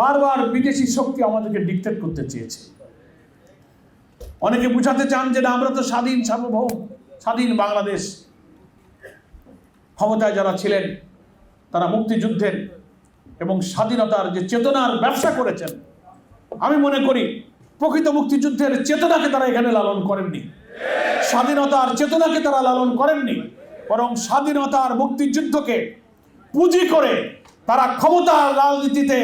বারবার বিদেশি শক্তি আমাদেরকে ডিকটেট করতে চেয়েছে। অনেকে বুঝাতে চান যে না, আমরা তো স্বাধীন, সার্বভৌম, স্বাধীন বাংলাদেশ। ক্ষমতায় যারা ছিলেন, তারা মুক্তিযুদ্ধের এবং স্বাধীনতার যে চেতনার ব্যবসা করেছেন, আমি মনে করি প্রকৃত মুক্তিযুদ্ধের চেতনাকে তারা এখানে লালন করেননি। স্বাধীনতার চেতনাকে তারা লালন করেননি, বরং স্বাধীনতার মুক্তিযুদ্ধকে পুঁজি করে তারা ক্ষমতার রাজনীতিতে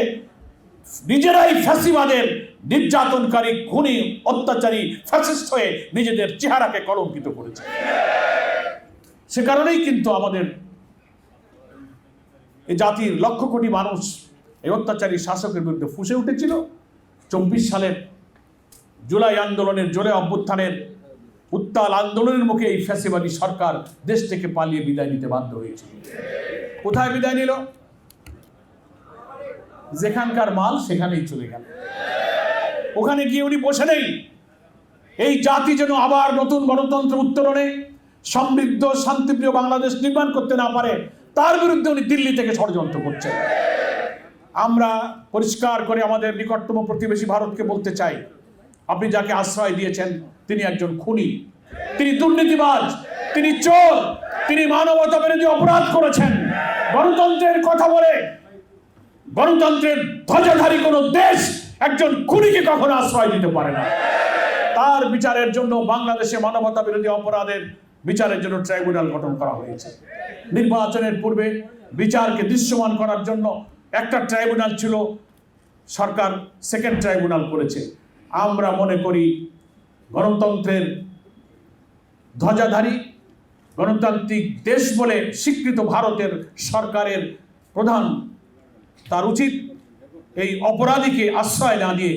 নিজেরাই ফ্যাসিবাদের নির্যাতনকারী, খুনি, অত্যাচারী, ফ্যাসিস্ট হয়ে নিজেদের চেহারাকে কলঙ্কিত করেছে। সে কারণেই কিন্তু আমাদের এই জাতির লক্ষ কোটি মানুষ এই অত্যাচারী শাসকের বিরুদ্ধে ফুসে উঠেছিল। চব্বিশ সালের জুলাই আন্দোলনের জোরে অভ্যুত্থানের, উত্তাল আন্দোলনের মুখে এই ফ্যাসিবাদী সরকার দেশ থেকে পালিয়ে বিদায় নিতে বাধ্য হয়েছিল। কোথায় বিদায় নিল? যেখানকার মাল সেখানেই চলে গেল। ওখানে গিয়ে উনি বসে নেই। এই জাতি যেন আবার নতুন গণতন্ত্র উত্তরণে সমৃদ্ধ, শান্তিপ্রিয় বাংলাদেশ নির্মাণ করতে না পারে, তার বিরুদ্ধে উনি দিল্লি থেকে ষড়যন্ত্র করছেন। আমরা পরিষ্কার করে আমাদের নিকটতম প্রতিবেশী ভারতকে বলতে চাই, আপনি যাকে আশ্রয় দিয়েছেন, তিনি একজন খুনি। তিনি দুর্নীতিবাজ, তিনি চোর, তিনি মানবতা বিরোধী অপরাধ করেছেন। গণতন্ত্রের কথা বলে গণতন্ত্রের ধ্বজাধারী কোনো দেশ একজন খুনিকে কখনো আশ্রয় দিতে পারে না। তার বিচারের জন্য বাংলাদেশে মানবতা বিরোধী অপরাধের বিচারের জন্য ট্রাইব্যুনাল গঠন করা হয়েছে। নির্বাচনের পূর্বে বিচারকে দৃশ্যমান করার জন্য একটা ট্রাইব্যুনাল ছিল, সরকার সেকেন্ড ট্রাইব্যুনাল করেছে। আমরা মনে করি গণতন্ত্রের ধ্বজাধারী, গণতান্ত্রিক দেশ বলে স্বীকৃত ভারতের সরকারের প্রধান তার উচিত এই অপরাধীকে আশ্রয় না দিয়ে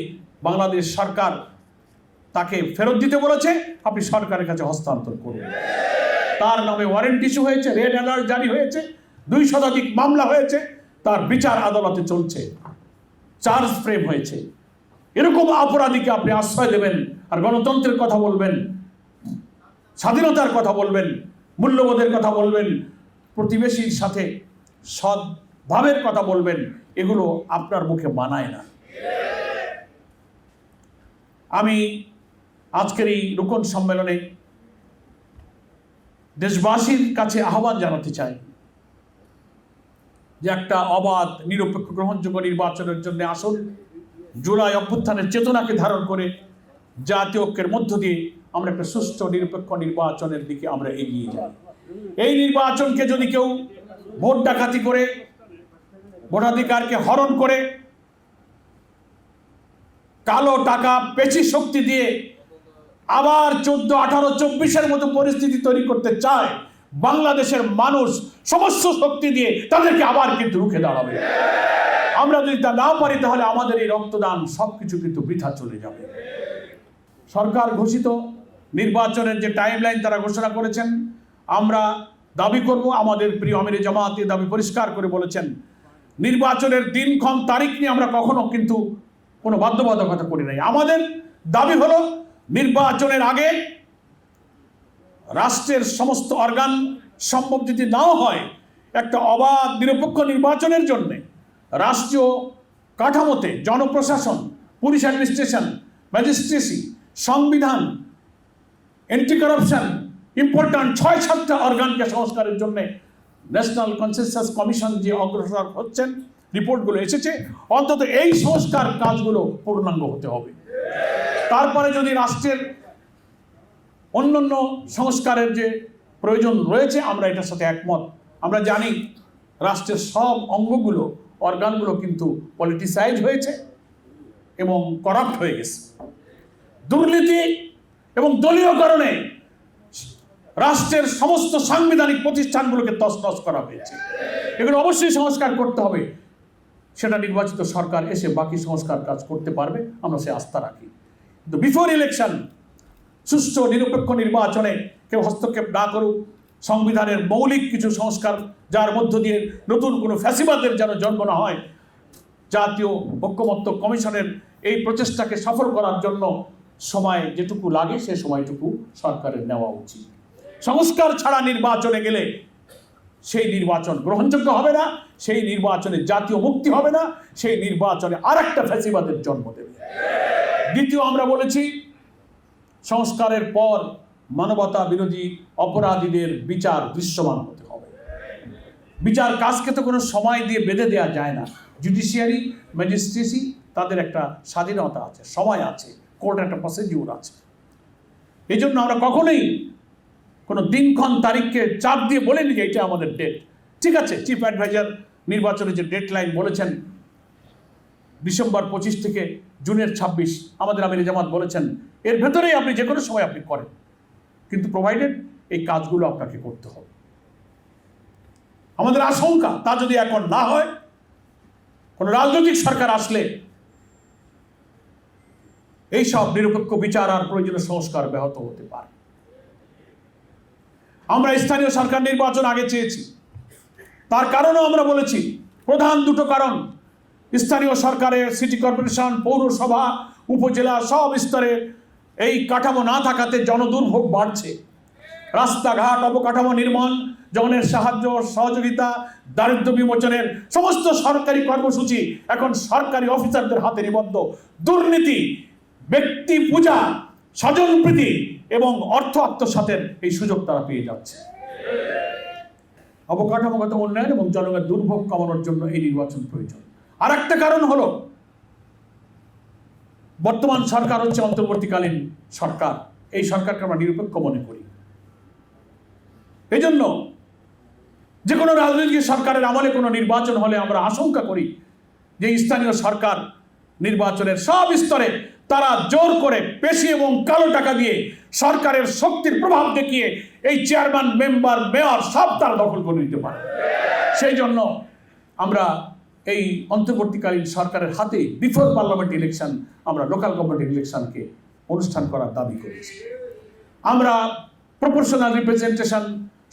বাংলাদেশ সরকার তাকে ফেরত দিতে বলেছে। আপনি সরকারের কাছে হস্তান্তর করুন। তার নামে ওয়ারেন্ট ইস্যু হয়েছে রেড অ্যালার্ট জারি হয়েছে, দুই শতাধিক মামলা হয়েছে, তার বিচার আদালতে চলছে। চার্জ ফ্রেম হয়েছে। এরকম অপরাধীকে আপনি আশ্রয় দেবেন আর গণতন্ত্রের কথা বলবেন, স্বাধীনতার কথা বলবেন, মূল্যবোধের কথা বলবেন, প্রতিবেশীর সাথে সদ্ভাবের কথা বলবেন, এগুলো আপনার মুখে মানায় না। আমি আজকের এই রুকন সম্মেলনে দেশবাসীর কাছে আহ্বান জানাতে চাই যে একটা অবাধ, নিরপেক্ষ, গ্রহণযোগ্য নির্বাচনের জন্য আসুন, জুলাই অভ্যুত্থানের চেতনাকে ধারণ করে জাতীয় ঐক্যের মধ্য দিয়ে আমরা একটা সুষ্ঠু, নিরপেক্ষ নির্বাচনের দিকে আমরা এগিয়ে যাই। এই নির্বাচনকে যদি কেউ ভোট ডাকাতি করে ভোটাধিকারকে হরণ করে কালো টাকা পেশি শক্তি দিয়ে আবার চোদ্দ, আঠারো, চব্বিশের মতো পরিস্থিতি তৈরি করতে চায় বাংলাদেশের মানুষ, সমস্ত শক্তি দিয়ে তাদেরকে আবার কিন্তু রুখে দাঁড়াবে। আমরা যদি তা না পারি, তাহলে আমাদের এই রক্তদান সবকিছু কিন্তু বৃথা চলে যাবে। সরকার ঘোষিত, নির্বাচনের যে টাইমলাইন তারা ঘোষণা করেছেন, আমরা দাবি করব, আমাদের প্রিয় আমিরে জামাতে দাবি পরিষ্কার করে বলেছেন নির্বাচনের দিনক্ষণ, তারিখ নিয়ে আমরা কখনো কিন্তু কোনো বাধ্যবাধকতা করি নাই। আমাদের দাবি হলো, নির্বাচনের আগে রাষ্ট্রের সমস্ত অর্গান সম্ভব যদি নাও হয়, একটা অবাধ, নিরপেক্ষ নির্বাচনের জন্য রাষ্ট্রীয় কাঠামোতে জনপ্রশাসন, পুলিশ অ্যাডমিনিস্ট্রেশন, ম্যাজিস্ট্রেসি, সংবিধান এন্টি করাপশন ইম্পর্ট্যান্ট ছয় সাতটা অর্গানকে সংস্কারের জন্য ন্যাশনাল কনসেনসাস কমিশন যে অগ্রসর হচ্ছেন, রিপোর্টগুলো এসেছে, অন্তত এই সংস্কার কাজগুলো পূর্ণাঙ্গ হতে হবে। তারপরে যদি রাষ্ট্রের অন্যান্য সংস্কারের যে প্রয়োজন রয়েছে, আমরা এটার সাথে একমত। আমরা জানি রাষ্ট্রের সব অঙ্গগুলো, অর্গানগুলো কিন্তু পলিটিসাইজ হয়েছে এবং করাপ্ট হয়ে গেছে। দুর্নীতি এবং দলীয় কারণে রাষ্ট্রের সমস্ত সাংবিধানিক প্রতিষ্ঠানগুলোকে তছনছ করা হয়েছে। এগুলো অবশ্যই সংস্কার করতে হবে। সেটা নির্বাচিত সরকার এসে বাকি সংস্কার কাজ করতে পারবে, আমরা সে আস্থা রাখি। কিন্তু বিফোর ইলেকশন সুষ্ঠু নিরপেক্ষ নির্বাচনে কেউ হস্তক্ষেপ না করুক। সংবিধানের মৌলিক কিছু সংস্কার, যার মধ্য দিয়ে নতুন কোনো ফ্যাসিবাদের যেন জন্ম না হয়, জাতীয় ঐক্যমত্য কমিশনের এই প্রচেষ্টাকে সফল করার জন্য সময় যেটুকু লাগে, সে সময়টুকু সরকারের নেওয়া উচিত। সংস্কার ছাড়া নির্বাচনে গেলে সেই নির্বাচন গ্রহণযোগ্য হবে না, সেই নির্বাচনে জাতীয় মুক্তি হবে না, সেই নির্বাচনে আর একটা ফ্যাসিবাদের জন্ম দেবে। দ্বিতীয় আমরা বলেছি, সংস্কারের পর মানবতা বিরোধী অপরাধীদের বিচার দৃশ্যমান হতে হবে। বিচার কাজকে তো কোনো সময় দিয়ে বেঁধে দেওয়া যায় না। জুডিশিয়ারি ম্যাজিস্ট্রেসি তাদের একটা স্বাধীনতা আছে, সময় আছে কোর্ট একটা প্রসিডিউর আছে। এই জন্য আমরা কখনোই কোনো দিনক্ষণ তারিখকে চাপ দিয়ে বলিনি যে এটা আমাদের ডেট ঠিক আছে চিফ অ্যাডভাইজার নির্বাচনের যে ডেট লাইন বলেছেন, ডিসেম্বর পঁচিশ থেকে জুনের ছাব্বিশ, আমাদের আমির জামাত বলেছেন, এর ভেতরেই আপনি যে কোনো সময় আপনি করেন। কিন্তু প্রোভাইডেড এই কাজগুলো আপনাকে করতে হবে। আমাদের আশঙ্কা, তা যদি এখন না হয়, কোনো রাজনৈতিক সরকার আসলে এইসব নিরপেক্ষ বিচার আর প্রয়োজনীয় সংস্কার ব্যাহত হতে পারে। আমরা স্থানীয় সরকার নির্বাচন আগে চেয়েছি। তার কারণও আমরা বলেছি, প্রধান দুটো কারণ, স্থানীয় সরকারের সিটি কর্পোরেশন, পৌরসভা, উপজেলা সব স্তরে এই কাঠামো না থাকাতে জনদুর্ভোগ বাড়ছে। রাস্তাঘাট, অবকাঠামো নির্মাণ জনের সাহায্য, সহযোগিতা দারিদ্র বিমোচনের সমস্ত সরকারি কর্মসূচি এখন সরকারি অফিসারদের হাতে নিবদ্ধ। দুর্নীতি, ব্যক্তি পূজা স্বজনপ্রীতি এবং অর্থ আত্মসাতের এই সুযোগ তারা পেয়ে যাচ্ছে। অবকাঠামোগত উন্নয়ন এবং জনগণের দুর্ভোগ কমানোর জন্য এই নির্বাচন প্রয়োজন। আর একটা কারণ হলো, বর্তমান সরকার হচ্ছে অন্তর্বর্তীকালীন সরকার। এই সরকারকে আমরা নিরপেক্ষ মনে করি। এই জন্য যে কোনো রাজনৈতিক সরকারের আমলে কোনো নির্বাচন হলে আমরা আশঙ্কা করি যে স্থানীয় সরকার নির্বাচনের সব স্তরে তারা জোর করে পেশি এবং কালো টাকা দিয়ে সরকারের শক্তির প্রভাব দেখিয়ে এই চেয়ারম্যান, মেম্বার, মেয়র সব তারা দখল করে নিতে পারে। সেই জন্য আমরা এই অন্তর্বর্তীকালীন সরকারের হাতে বিফোর পার্লামেন্ট ইলেকশন, আমরা লোকাল গভর্নমেন্ট ইলেকশনকে অনুষ্ঠান করার দাবি করেছি। আমরা প্রপোর্শনাল রিপ্রেজেন্টেশন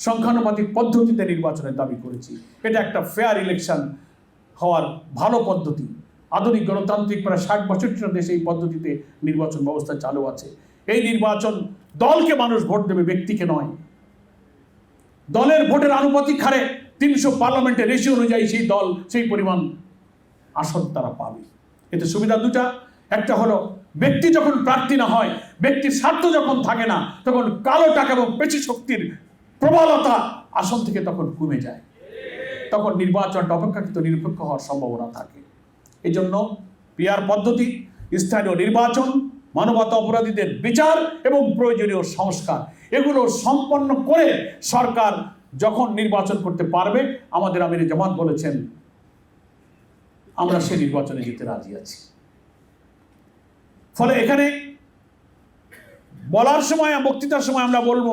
সংখ্যানুপাতিক পদ্ধতিতে নির্বাচনের দাবি করেছি। এটা একটা ফেয়ার ইলেকশন হওয়ার ভালো পদ্ধতি। আধুনিক গণতান্ত্রিক প্রায় ষাট বছরটির দেশে এই পদ্ধতিতে নির্বাচন ব্যবস্থা চালু আছে। এই নির্বাচন দলকে মানুষ ভোট দেবে, ব্যক্তিকে নয়। দলের ভোটের আনুপাতিক হারে তিনশো পার্লামেন্টের রেশিও অনুযায়ী সেই দল, সেই পরিমাণ আসন তারা পাবে। এতে সুবিধা দুটা। একটা হলো, ব্যক্তি যখন প্রার্থী না হয়, ব্যক্তির স্বার্থ যখন থাকে না, তখন কালো টাকা এবং পেশি শক্তির প্রবলতা আসন থেকে তখন কমে যায়। তখন নির্বাচনটা অপেক্ষাকৃত নিরপেক্ষ হওয়ার সম্ভাবনা থাকে। এই জন্য পিয়ার পদ্ধতি, স্থানীয় নির্বাচন, মানবতা অপরাধীদের বিচার এবং প্রয়োজনীয় সংস্কার, এগুলো সম্পন্ন করে সরকার যখন নির্বাচন করতে পারবে, আমাদের আমির জামাত বলেছেন, আমরা সে নির্বাচনে যেতে রাজি আছি। ফলে এখানে বলার সময়, বক্তৃতার সময় আমরা বলব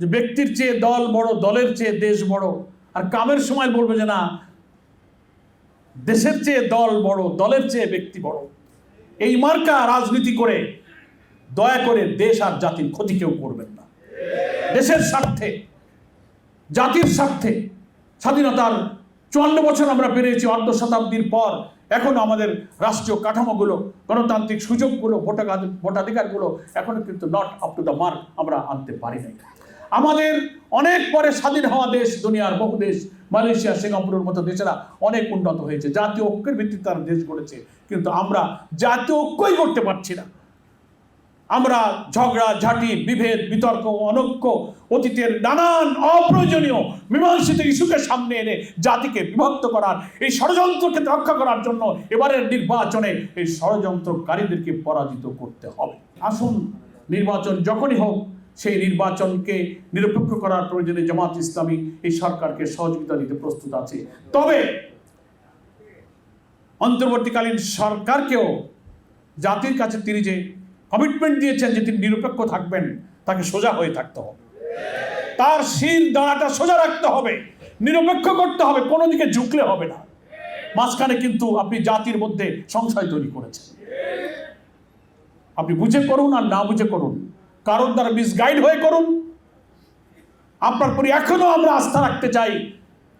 যে ব্যক্তির চেয়ে দল বড়, দলের চেয়ে দেশ বড়, আর কামের সময় বলব যে না দেশের চেয়ে দল বড়, দলের চেয়ে ব্যক্তি বড়। এই মার্কা রাজনীতি করে দয়া করে দেশ আর জাতির ক্ষতি কেউ করবেন না। দেশের স্বার্থে, জাতির স্বার্থে স্বাধীনতার চুয়ান্ন বছর আমরা পেরিয়েছি অর্ধ শতাব্দীর পর, এখন আমাদের রাষ্ট্রীয় কাঠামোগুলো, গণতান্ত্রিক সুযোগগুলো ভোটাধিকার ভোটাধিকারগুলো এখনও কিন্তু not up to the mark আমরা আনতে পারি নাই। আমাদের অনেক পরে স্বাধীন হওয়া দেশ, দুনিয়ার বহু দেশ, মালয়েশিয়া, সিঙ্গাপুরের মতো দেশেরা অনেক উন্নত হয়েছে। জাতীয় ঐক্যের ভিত্তিতে তারা দেশ গড়েছে। কিন্তু আমরা জাতীয় ঐক্যই করতে পারছি না। আমরা ঝগড়া, ঝাঁটি, বিভেদ, বিতর্ক, অনৈক্য, অতীতের নানান অপ্রয়োজনীয়, মীমাংসিত ইস্যুকে সামনে এনে জাতিকে বিভক্ত করার, এই ষড়যন্ত্রকে রক্ষা করার জন্য এবারের নির্বাচনে এই ষড়যন্ত্রকারীদেরকে পরাজিত করতে হবে। আসুন, নির্বাচন যখনই হোক সেই নির্বাচনকে নিরপেক্ষ করার প্রয়োজনে জামাত ইসলামী এই সরকারকে সহযোগিতা দিতে প্রস্তুত আছে। তবে অন্তর্বর্তীকালীন সরকারকেও জাতির কাছে তিনি যে কমিটমেন্ট দিয়েছেন যে তিনি নিরপেক্ষ থাকবেন, তাকে সোজা হয়ে থাকতে হবে। তার শির দাঁড়াটা সোজা রাখতে হবে, নিরপেক্ষ করতে হবে, কোনো দিকে ঝুঁকলে হবে না। মাঝখানে কিন্তু আপনি জাতির মধ্যে সংশয় তৈরি করেছেন। আপনি বুঝে করুন আর না বুঝে করুন। কারোর দ্বারা মিসগাইড হয়ে করুন। আপনার পরে এখনও আমরা আস্থা রাখতে চাই,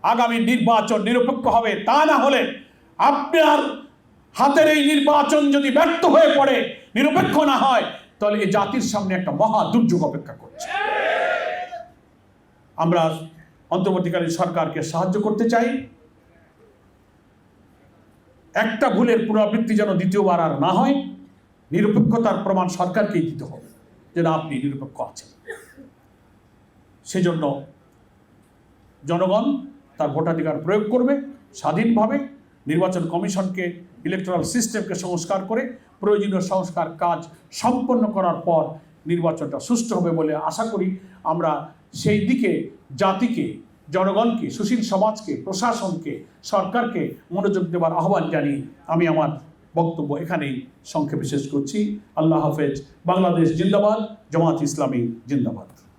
আগামী নির্বাচন নিরপেক্ষ হবে। তা না হলে আপনার হাতের এই নির্বাচন যদি ব্যর্থ হয়ে পড়ে, নিরপেক্ষ না হয়, তাহলে এই জাতির সামনে একটা মহা দুর্যোগ অপেক্ষা করছে। আমরা অন্তর্বর্তীকালীন সরকারকে সাহায্য করতে চাই। একটা ভুলের পুনরাবৃত্তি যেন দ্বিতীয়বার আর না হয়, নিরপেক্ষতার প্রমাণ সরকারকেই দিতে হবে। যে না আপনি নিরপেক্ষ আছেন। সেজন্য জনগণ তার ভোটাধিকার প্রয়োগ করবে, স্বাধীনভাবে নির্বাচন কমিশনকে ইলেকট্রাল সিস্টেমকে সংস্কার করে, প্রয়োজনীয় সংস্কার কাজ সম্পন্ন করার পর নির্বাচনটা সুষ্ঠু হবে বলে আশা করি আমরা সেই দিকে, জাতিকে, জনগণকে, সুশীল সমাজকে, প্রশাসনকে, সরকারকে মনোযোগ দেওয়ার আহ্বান জানিয়ে আমি আমার বক্তব্য এখানেই সংক্ষেপে শেষ করছি। আল্লাহ হাফেজ। বাংলাদেশ জিন্দাবাদ জামাত ইসলামী জিন্দাবাদ।